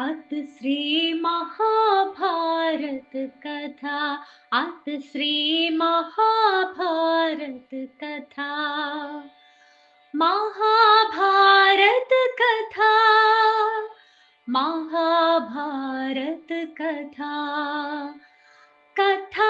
अत श्री महाभारत कथा अत श्री महाभारत कथा। महाभारत कथा महाभारत कथा। कथा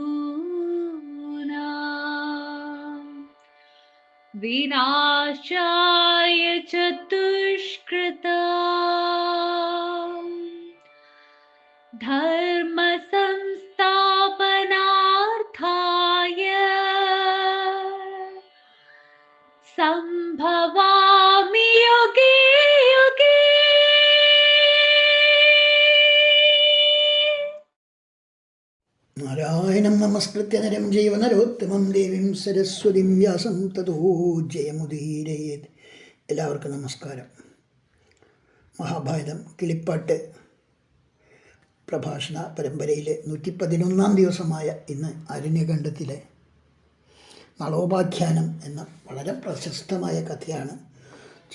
विनाशाय चतुष्कृता। धर्म നമസ്കൃത്യ നരം ജൈവനരോത്തമം ദേവീം സരസ്വതിം വ്യാസം തതോ എല്ലാവർക്കും നമസ്കാരം. മഹാഭാരതം കിളിപ്പാട്ട് പ്രഭാഷണ പരമ്പരയിലെ നൂറ്റി പതിനൊന്നാം ദിവസമായ ഇന്ന് അരണ്യഖണ്ഡത്തിലെ നളോപാഖ്യാനം എന്ന വളരെ പ്രശസ്തമായ കഥയാണ്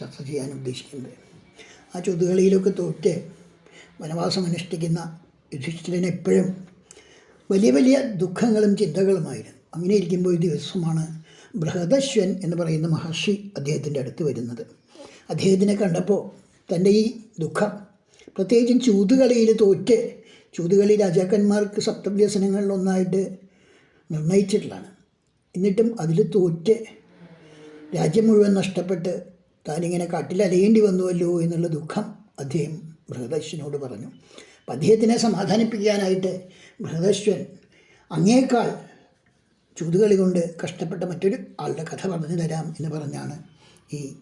ചർച്ച ചെയ്യാൻ ഉദ്ദേശിക്കുന്നത്. ആ ചുതുകളിയിലൊക്കെ തോറ്റ് വനവാസം അനുഷ്ഠിക്കുന്ന യുധിഷ്ഠിരൻ എപ്പോഴും വലിയ വലിയ ദുഃഖങ്ങളും ചിന്തകളുമായിരുന്നു. അങ്ങനെ ഇരിക്കുമ്പോൾ ഒരു ദിവസമാണ് ബൃഹദശ്വൻ എന്ന് പറയുന്ന മഹർഷി അദ്ദേഹത്തിന്റെ അടുത്ത് വരുന്നത്. അദ്ദേഹത്തിനെ കണ്ടപ്പോൾ തന്റെ ഈ ദുഃഖം പ്രത്യേകിച്ചും ചൂതുകളിയിൽ തോറ്റ് ചൂതുകളി രാജാക്കന്മാർക്ക് സപ്തവ്യസനങ്ങളിലൊന്നായിട്ട് നിർണയിച്ചിട്ടുള്ളതാണ്. എന്നിട്ടും അതിൽ തോറ്റ് രാജ്യം മുഴുവൻ നഷ്ടപ്പെട്ട് താനിങ്ങനെ കാട്ടിൽ അലയേണ്ടി വന്നുവല്ലോ എന്നുള്ള ദുഃഖം അദ്ദേഹം ബൃഹദശ്വനോട് പറഞ്ഞു. അപ്പം അദ്ദേഹത്തിനെ സമാധാനിപ്പിക്കാനായിട്ട് ബൃഹദശ്വൻ അങ്ങേക്കാൾ ചൂതുകളി കൊണ്ട് കഷ്ടപ്പെട്ട മറ്റൊരു ആളുടെ കഥ പറഞ്ഞു തരാം എന്ന് പറഞ്ഞാണ് ഈ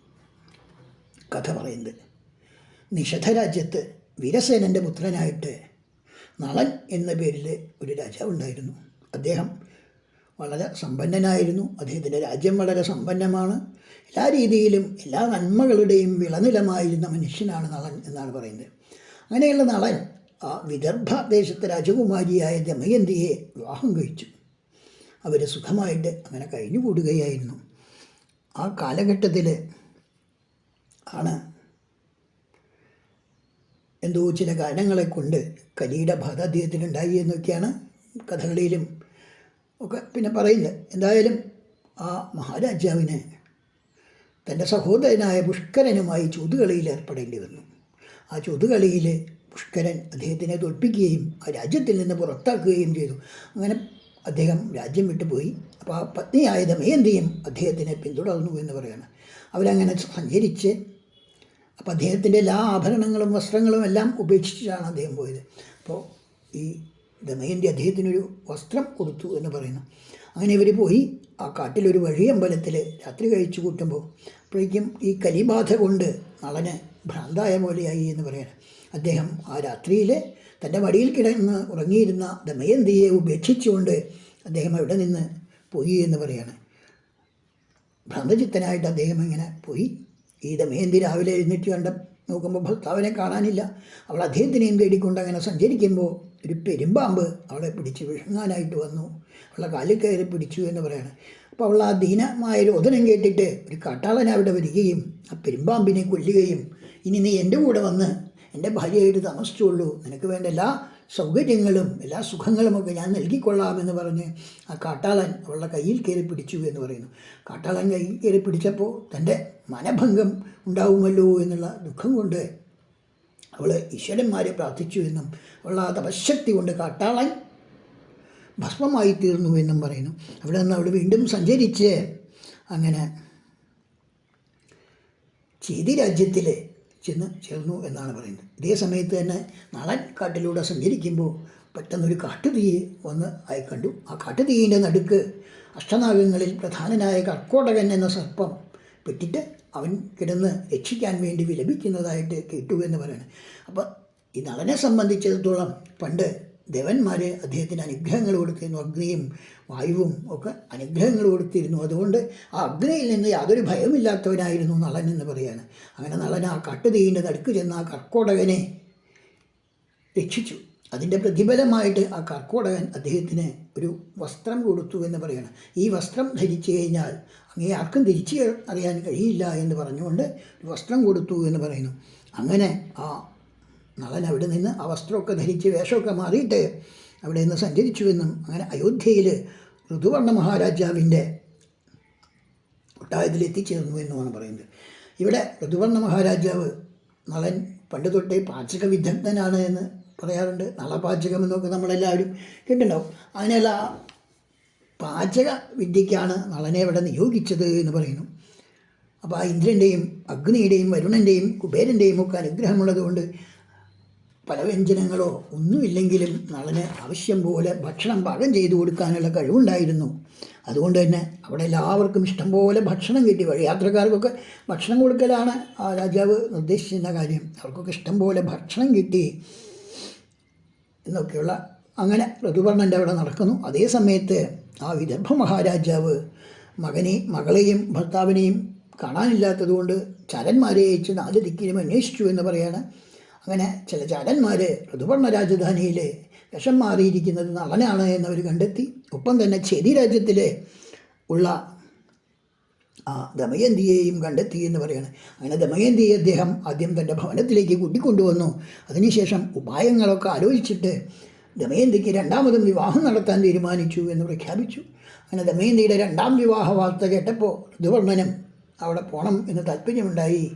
കഥ പറയുന്നത്. നിഷധ രാജ്യത്ത് വീരസേനന്റെ പുത്രനായിട്ട് നളൻ എന്ന പേരിൽ ഒരു രാജാവുണ്ടായിരുന്നു അദ്ദേഹം വളരെ സമ്പന്നനായിരുന്നു. അദ്ദേഹത്തിന്റെ രാജ്യം വളരെ സമ്പന്നമാണ്. എല്ലാ രീതിയിലും എല്ലാ നന്മകളുടെയും വിളനിലമായിരുന്ന മനുഷ്യനാണ് നളൻ എന്നാണ് പറയുന്നത്. അങ്ങനെയുള്ള നളൻ ആ വിദർഭ ദേശത്തെ രാജകുമാരിയായ ദമയന്തിയെ വിവാഹം കഴിച്ചു. അവർ സുഖമായിട്ട് അങ്ങനെ കഴിഞ്ഞുകൂടുകയായിരുന്നു ആ കാലഘട്ടത്തിൽ ആണ് എന്തോ ചില കാരണങ്ങളെ കൊണ്ട് കലിയുടെ ബാധ അദ്ദേഹത്തിനുണ്ടായി എന്നൊക്കെയാണ് കഥകളിയിലും ഒക്കെ പിന്നെ പറയുന്നത്. എന്തായാലും ആ മഹാരാജാവിന് തന്റെ സഹോദരനായ പുഷ്കരനുമായി ചൂതുകളിയിൽ ഏർപ്പെടേണ്ടി വന്നു. ആ ചൂതുകളിയിൽ പുഷ്കരൻ അദ്ദേഹത്തിനെ തോൽപ്പിക്കുകയും ആ രാജ്യത്തിൽ നിന്ന് പുറത്താക്കുകയും ചെയ്തു. അങ്ങനെ അദ്ദേഹം രാജ്യം വിട്ടുപോയി അപ്പോൾ ആ പത്നിയായ ദമയന്തിയും അദ്ദേഹത്തിനെ പിന്തുടർന്നു എന്ന് പറയുകയാണ് അവരങ്ങനെ സഞ്ചരിച്ച് അപ്പോൾ അദ്ദേഹത്തിന്റെ എല്ലാ ആഭരണങ്ങളും വസ്ത്രങ്ങളും എല്ലാം ഉപേക്ഷിച്ചാണ് അദ്ദേഹം പോയത്. അപ്പോൾ ഈ ദമയന്തി അദ്ദേഹത്തിനൊരു വസ്ത്രം കൊടുത്തു എന്ന് പറയുന്നു. അങ്ങനെ ഇവർ പോയി ആ കാട്ടിലൊരു വഴിയമ്പലത്തിൽ രാത്രി കഴിച്ചു കൂട്ടുമ്പോൾ അപ്പോഴേക്കും ഈ കലിബാധ കൊണ്ട് നളന് ഭ്രാന്തായ പോലെയായി എന്ന് പറയാൻ. അദ്ദേഹം ആ രാത്രിയിൽ തന്റെ മടിയിൽ കിടന്ന് ഉറങ്ങിയിരുന്ന ദമയന്തിയെ ഉപേക്ഷിച്ചുകൊണ്ട് അദ്ദേഹം അവിടെ നിന്ന് പോയി എന്ന് പറയാണ്. ഭ്രാന്തചിത്തനായിട്ട് അദ്ദേഹം ഇങ്ങനെ പോയി. ഈ ദമയന്തി രാവിലെ എഴുന്നേറ്റ് കണ്ട നോക്കുമ്പോൾ ഭർത്താവിനെ കാണാനില്ല. അവൾ അദ്ദേഹത്തിനെയും തേടിക്കൊണ്ട് അങ്ങനെ സഞ്ചരിക്കുമ്പോൾ ഒരു പെരുമ്പാമ്പ് അവളെ പിടിച്ച് വിഴുങ്ങാനായിട്ട് വന്നു. അവളെ കാലിൽ കയറി പിടിച്ചു എന്ന് പറയാണ്. അപ്പോൾ അവൾ ആ ദീനമായ രോദനം കേട്ടിട്ട് ഒരു കാട്ടാളൻ അവിടെ വരികയും ആ പെരുമ്പാമ്പിനെ കൊല്ലുകയും ഇനി നീ എന്റെ കൂടെ വന്ന് എന്റെ ഭാര്യയായിട്ട് താമസിച്ചുള്ളൂ നിനക്ക് വേണ്ട എല്ലാ സൗകര്യങ്ങളും എല്ലാ സുഖങ്ങളുമൊക്കെ ഞാൻ നൽകിക്കൊള്ളാമെന്ന് പറഞ്ഞ് ആ കാട്ടാളൻ അവളുടെ കയ്യിൽ കയറി പിടിച്ചു എന്ന് പറയുന്നു. കാട്ടാളൻ കയ്യിൽ കയറി പിടിച്ചപ്പോൾ തന്റെ മനഭംഗം ഉണ്ടാവുമല്ലോ എന്നുള്ള ദുഃഖം കൊണ്ട് അവൾ ഈശ്വരന്മാരെ പ്രാർത്ഥിച്ചു എന്നും അവൾ ആ തപശക്തി കൊണ്ട് കാട്ടാളൻ ഭസ്മമായി തീർന്നു എന്നും പറയുന്നു. അവിടെ നിന്ന് അവൾ വീണ്ടും സഞ്ചരിച്ച് അങ്ങനെ ചേതി രാജ്യത്തിൽ ചെന്ന് ചേർന്നു എന്നാണ് പറയുന്നത്. ഇതേ സമയത്ത് തന്നെ നളൻ കാട്ടിലൂടെ സഞ്ചരിക്കുമ്പോൾ പെട്ടെന്നൊരു കാട്ടുതീയെ ഒന്ന് ആയി കണ്ടു. ആ കാട്ടുതീയിന്റെ നടുക്ക് അഷ്ടനാഗങ്ങളിൽ പ്രധാനനായ കർക്കോടകൻ എന്ന സർപ്പം പെറ്റിട്ട് അവൻ കിടന്ന് രക്ഷിക്കാൻ വേണ്ടി വിലപിക്കുന്നതായിട്ട് കേട്ടു എന്ന് പറയുന്നത് അപ്പോൾ ഈ നളനെ സംബന്ധിച്ചിടത്തോളം പണ്ട് ദേവന്മാർ അദ്ദേഹത്തിന് അനുഗ്രഹങ്ങൾ കൊടുത്തിരുന്നു. അഗ്നിയും വായുവും ഒക്കെ അനുഗ്രഹങ്ങൾ കൊടുത്തിരുന്നു. അതുകൊണ്ട് ആ അഗ്നിയിൽ നിന്ന് യാതൊരു ഭയമില്ലാത്തവനായിരുന്നു നളൻ എന്ന് പറയാണ്. അങ്ങനെ നളൻ ആ കാട്ടുതീയിന്റെ നടുക്ക് ചെന്ന് ആ കർക്കോടകനെ രക്ഷിച്ചു. അതിന്റെ പ്രതിഫലമായിട്ട് ആ കർക്കോടകൻ അദ്ദേഹത്തിന് ഒരു വസ്ത്രം കൊടുത്തു എന്ന് പറയണം. ഈ വസ്ത്രം ധരിച്ചു കഴിഞ്ഞാൽ അങ്ങേ ആർക്കും തിരിച്ചു അറിയാൻ കഴിയില്ല എന്ന് പറഞ്ഞുകൊണ്ട് ഒരു വസ്ത്രം കൊടുത്തു എന്ന് പറയുന്നു. അങ്ങനെ ആ നളൻ അവിടെ നിന്ന് ആ വസ്ത്രമൊക്കെ ധരിച്ച് വേഷമൊക്കെ മാറിയിട്ട് അവിടെ നിന്ന് സഞ്ചരിച്ചുവെന്നും അങ്ങനെ അയോധ്യയിൽ ഋതുവർണ മഹാരാജാവിന്റെ കൊട്ടാരത്തിൽ എത്തിച്ചേർന്നു എന്നുമാണ് പറയുന്നത്. ഇവിടെ ഋതുവർണ മഹാരാജാവ് നളൻ പണ്ട് തൊട്ടേ പാചക വിദഗ്ധനാണ് എന്ന് പറയാറുണ്ട്. നളപാചകം എന്നൊക്കെ നമ്മളെല്ലാവരും കേട്ടിട്ടുണ്ടാവും. അതിനുള്ള പാചക വിദ്യയ്ക്കാണ് നളനെ ഇവിടെ നിയോഗിച്ചത് എന്ന് പറയുന്നു. അപ്പോൾ ആ ഇന്ദ്രന്റെയും അഗ്നിയുടെയും വരുണന്റെയും കുബേരന്റെയും ഒക്കെ അനുഗ്രഹമുള്ളതുകൊണ്ട് പല വ്യഞ്ജനങ്ങളോ ഒന്നുമില്ലെങ്കിലും നളന് ആവശ്യം പോലെ ഭക്ഷണം പാകം ചെയ്തു കൊടുക്കാനുള്ള കഴിവുണ്ടായിരുന്നു. അതുകൊണ്ട് തന്നെ അവിടെ എല്ലാവർക്കും ഇഷ്ടം പോലെ ഭക്ഷണം കിട്ടി. വഴിയാത്രക്കാർക്കൊക്കെ ഭക്ഷണം കൊടുക്കലാണ് ആ രാജാവ് നിർദ്ദേശിച്ചിരുന്ന കാര്യം. അവർക്കൊക്കെ ഇഷ്ടം പോലെ ഭക്ഷണം കിട്ടി എന്നൊക്കെയുള്ള അങ്ങനെ ഋതുപർണന്റെ അവിടെ നടക്കുന്നു. അതേ സമയത്ത് ആ വിദർഭ മഹാരാജാവ് മകനെ മകളെയും ഭർത്താവിനെയും കാണാനില്ലാത്തതുകൊണ്ട് ചരന്മാരെ അയച്ച് നാല് ദിക്കിലും അന്വേഷിച്ചു എന്ന് പറയാണ്. അങ്ങനെ ചില ചാടന്മാർ ഋതുപർണ രാജധാനിയിലെ വിഷം മാറിയിരിക്കുന്നത് നളനാണ് എന്നവർ കണ്ടെത്തി. ഒപ്പം തന്നെ ചെതി രാജ്യത്തിലെ ഉള്ള ആ ദമയന്തിയെയും കണ്ടെത്തി എന്ന് പറയുന്നത് അങ്ങനെ ദമയന്തിയെ അദ്ദേഹം ആദ്യം തന്റെ ഭവനത്തിലേക്ക് കൂട്ടിക്കൊണ്ടുവന്നു. അതിനുശേഷം ഉപായങ്ങളൊക്കെ ആലോചിച്ചിട്ട് ദമയന്തിക്ക് രണ്ടാമതും വിവാഹം നടത്താൻ തീരുമാനിച്ചു എന്ന് പ്രഖ്യാപിച്ചു. അങ്ങനെ ദമയന്തിയുടെ രണ്ടാം വിവാഹ വാർത്ത കേട്ടപ്പോൾ ഋതുവർണനും അവിടെ പോകണം എന്ന് താല്പര്യമുണ്ടായി.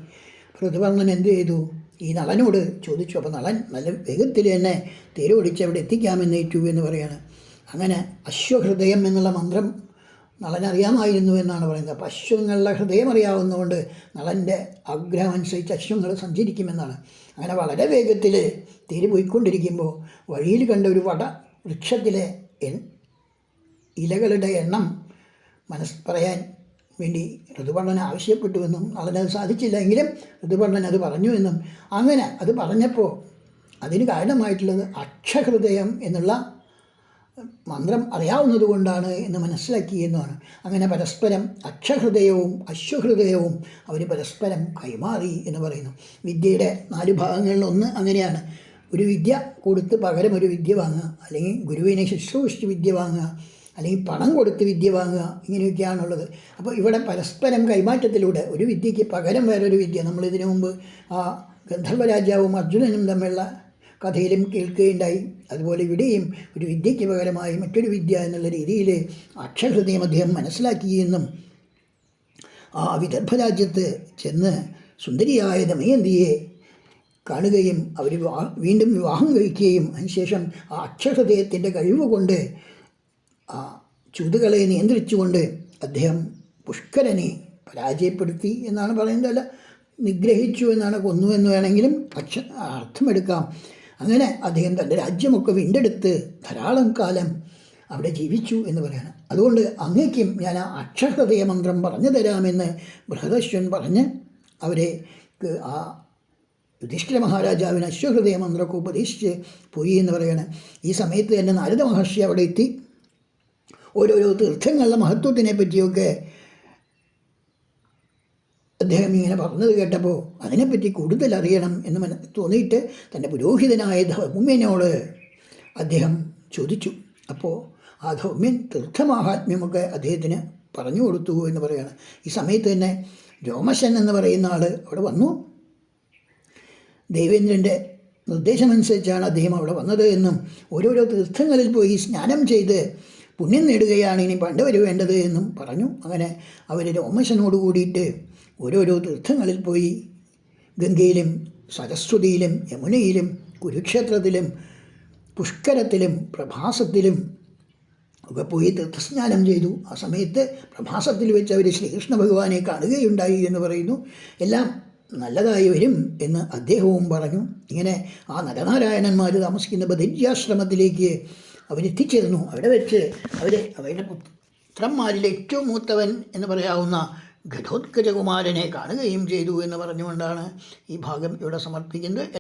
ഋതുവർണൻ എന്ത് ചെയ്തു? ഈ നളനോട് ചോദിച്ചു അപ്പോൾ നളൻ നല്ല വേഗത്തിൽ തന്നെ തേരോടിച്ച് അവിടെ എത്തിക്കാമെന്ന് ഏറ്റു എന്ന് പറയാണ്. അങ്ങനെ അശ്വഹൃദയം എന്നുള്ള മന്ത്രം നളൻ അറിയാമായിരുന്നു എന്നാണ് പറയുന്നത്. അപ്പോൾ അശ്വങ്ങളുടെ ഹൃദയം അറിയാവുന്നതുകൊണ്ട് നളന്റെ ആഗ്രഹം അനുസരിച്ച് അശ്വങ്ങൾ സഞ്ചരിക്കുമെന്നാണ്. അങ്ങനെ വളരെ വേഗത്തിൽ തേര് പോയിക്കൊണ്ടിരിക്കുമ്പോൾ വഴിയിൽ കണ്ട ഒരു വട വൃക്ഷത്തിലെ ഇലകളുടെ എണ്ണം മനസ് പറയാൻ വേണ്ടി ഋതുപർണൻ ആവശ്യപ്പെട്ടുവെന്നും അതിനത് സാധിച്ചില്ല എങ്കിലും ഋതുപർണൻ അത് പറഞ്ഞു എന്നും. അങ്ങനെ അത് പറഞ്ഞപ്പോൾ അതിന് കാരണമായിട്ടുള്ളത് അക്ഷഹൃദയം എന്നുള്ള മന്ത്രം അറിയാവുന്നത് കൊണ്ടാണ് എന്ന് മനസ്സിലാക്കി എന്നാണ്. അങ്ങനെ പരസ്പരം അക്ഷഹൃദയവും അശ്വഹൃദയവും അവർ പരസ്പരം കൈമാറി എന്ന് പറയുന്നു. വിദ്യയുടെ നാല് ഭാഗങ്ങളിൽ ഒന്ന് അങ്ങനെയാണ്. ഒരു വിദ്യ കൊടുത്ത് പകരം ഒരു വിദ്യ വാങ്ങുക അല്ലെങ്കിൽ ഗുരുവിനെ ശുശ്രൂഷിച്ച് വിദ്യ വാങ്ങുക അല്ലെങ്കിൽ പണം കൊടുത്ത് വിദ്യ വാങ്ങുക ഇങ്ങനെയൊക്കെയാണുള്ളത്. അപ്പോൾ ഇവിടെ പരസ്പരം കൈമാറ്റത്തിലൂടെ ഒരു വിദ്യയ്ക്ക് പകരം വേറൊരു വിദ്യ. നമ്മൾ ഇതിനു മുമ്പ് ആ ഗന്ധർവരാജാവും അർജുനനും തമ്മിലുള്ള കഥയിലും കേൾക്കുകയുണ്ടായി. അതുപോലെ ഇവിടെയും ഒരു വിദ്യയ്ക്ക് പകരമായി മറ്റൊരു വിദ്യ എന്നുള്ള രീതിയിൽ അക്ഷരഹൃദയം അദ്ദേഹം മനസ്സിലാക്കിയെന്നും ആ വിദർഭ രാജ്യത്ത് ചെന്ന് സുന്ദരിയായ ദമയന്തിയെ കാണുകയും അവർ വീണ്ടും വിവാഹം കഴിക്കുകയും അതിനുശേഷം ആ അക്ഷരഹൃദയത്തിന്റെ കഴിവ് കൊണ്ട് ആ ചൂതുകളെ നിയന്ത്രിച്ചുകൊണ്ട് അദ്ദേഹം പുഷ്കരനെ പരാജയപ്പെടുത്തി എന്നാണ് പറയുന്നത്. അല്ല നിഗ്രഹിച്ചു എന്നാണ് കൊന്നു എന്ന് വേണമെങ്കിലും പക്ഷ അർത്ഥമെടുക്കാം. അങ്ങനെ അദ്ദേഹം തന്റെ രാജ്യമൊക്കെ വീണ്ടെടുത്ത് ധാരാളം കാലം അവിടെ ജീവിച്ചു എന്ന് പറയാണ്. അതുകൊണ്ട് അങ്ങേക്കും ഞാൻ ആ അക്ഷഹൃദയ മന്ത്രം പറഞ്ഞു തരാമെന്ന് ബൃഹദശ്വൻ പറഞ്ഞ് അവരെ ആ യുധിഷ്ഠിര മഹാരാജാവിന് അശ്വഹൃദയ മന്ത്രമൊക്കെ ഉപദേശിച്ച് പോയി എന്ന് പറയാണ്. ഈ സമയത്ത് തന്നെ നാരദ മഹർഷി അവിടെ എത്തി. ഓരോരോ തീർത്ഥങ്ങളുടെ മഹത്വത്തിനെ പറ്റിയൊക്കെ അദ്ദേഹം ഇങ്ങനെ പറഞ്ഞത് കേട്ടപ്പോൾ അതിനെപ്പറ്റി കൂടുതൽ അറിയണം എന്ന് മന തോന്നിയിട്ട് തന്റെ പുരോഹിതനായ ധൗമ്യനോട് അദ്ദേഹം ചോദിച്ചു. അപ്പോൾ ആ ധൗമ്യൻ തീർത്ഥമാഹാത്മ്യമൊക്കെ അദ്ദേഹത്തിന് പറഞ്ഞു കൊടുത്തു എന്ന് പറയുകയാണ് ഈ സമയത്ത് തന്നെ രോമശൻ എന്ന് പറയുന്ന ആൾ അവിടെ വന്നു. ദേവേന്ദ്രന്റെ നിർദ്ദേശമനുസരിച്ചാണ് അദ്ദേഹം അവിടെ വന്നത് എന്നും ഓരോരോ തീർത്ഥങ്ങളിൽ പോയി സ്നാനം ചെയ്ത് പുണ്യം നേടുകയാണ് ഇനി പാണ്ഡവർ വേണ്ടത് എന്നും പറഞ്ഞു. അങ്ങനെ അവർ രോമശനോട് കൂടിയിട്ട് ഓരോരോ തീർത്ഥങ്ങളിൽ പോയി ഗംഗയിലും സരസ്വതിയിലും യമുനയിലും കുരുക്ഷേത്രത്തിലും പുഷ്കരത്തിലും പ്രഭാസത്തിലും ഒക്കെ പോയി തീർത്ഥസ്നാനം ചെയ്തു. ആ സമയത്ത് പ്രഭാസത്തിൽ വെച്ച് അവർ ശ്രീകൃഷ്ണ ഭഗവാനെ കാണുകയുണ്ടായി എന്ന് പറയുന്നു. എല്ലാം നല്ലതായി വരും എന്ന് അദ്ദേഹവും പറഞ്ഞു. ഇങ്ങനെ ആ നരനാരായണന്മാർ താമസിക്കുന്ന ബദര്യാശ്രമത്തിലേക്ക് അവരെത്തിച്ചേർന്നു അവിടെ വെച്ച് അവരെ അവരുടെ പുത്രന്മാരിൽ ഏറ്റവും മൂത്തവൻ എന്ന് പറയാവുന്ന ഘടോത്കജകുമാരനെ കാണുകയും ചെയ്തു എന്ന് പറഞ്ഞുകൊണ്ടാണ് ഈ ഭാഗം ഇവിടെ സമർപ്പിക്കുന്നത്.